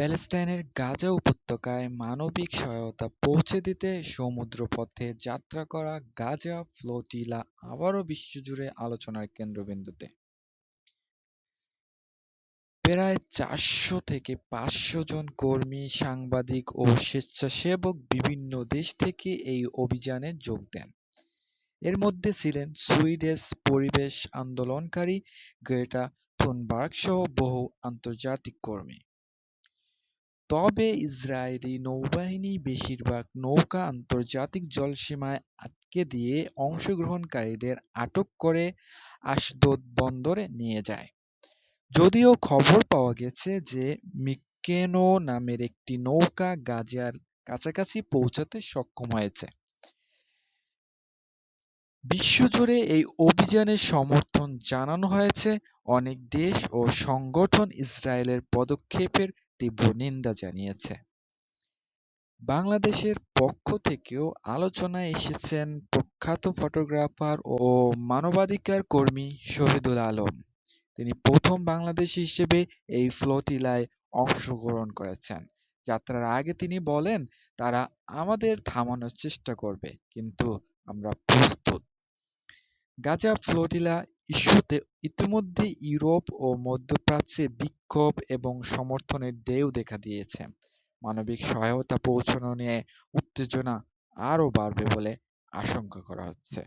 প্যালেস্টাইনের গাজা উপত্যকায় মানবিক সহায়তা পৌঁছে দিতে সমুদ্রপথে যাত্রা করা গাজা ফ্লোটিলা আবারও বিশ্বজুড়ে আলোচনার কেন্দ্রবিন্দুতে। প্রায় চারশো থেকে পাঁচশো জন কর্মী, সাংবাদিক ও স্বেচ্ছাসেবক বিভিন্ন দেশ থেকে এই অভিযানে যোগ দেন। এর মধ্যে ছিলেন সুইডিশ পরিবেশ আন্দোলনকারী গ্রেটা থুনবার্গ সহ বহু আন্তর্জাতিক কর্মী। তবে ইসরায়েলি নৌবাহিনী বেশিরভাগ নৌকা আন্তর্জাতিক জলসীমায় আটকে দিয়ে অংশগ্রহণকারীদের আটক করে আশদোদ বন্দরে নিয়ে যায়। যদিও খবর পাওয়া গেছে যে মিকেনো নামের একটি নৌকা গাজার কাছাকাছি পৌঁছাতে সক্ষম হয়েছে। বিশ্বজুড়ে এই অভিযানের সমর্থন জানানো হয়েছে অনেক দেশ ও সংগঠন ইসরায়েলের পদক্ষেপের তীব্র নিন্দা জানিয়েছে। বাংলাদেশের পক্ষ থেকেও আলোচনায় এসেছেন প্রখ্যাত ফটোগ্রাফার ও মানবাধিকার কর্মী শহীদুল আলম। তিনি প্রথম বাংলাদেশি হিসেবে এই ফ্লোটিলায় অংশগ্রহণ করেছেন। যাত্রার আগে তিনি বলেন, তারা আমাদের থামানোর চেষ্টা করবে, কিন্তু আমরা প্রস্তুত। গাজা ফ্লোটিলা ইস্যুতে ইতিমধ্যে ইউরোপ ও মধ্যপ্রাচ্যে বিক্ষোভ এবং সমর্থনের ঢেউ দেখা দিয়েছে। মানবিক সহায়তা পৌঁছানো নিয়ে উত্তেজনা আরও বাড়বে বলে আশঙ্কা করা হচ্ছে।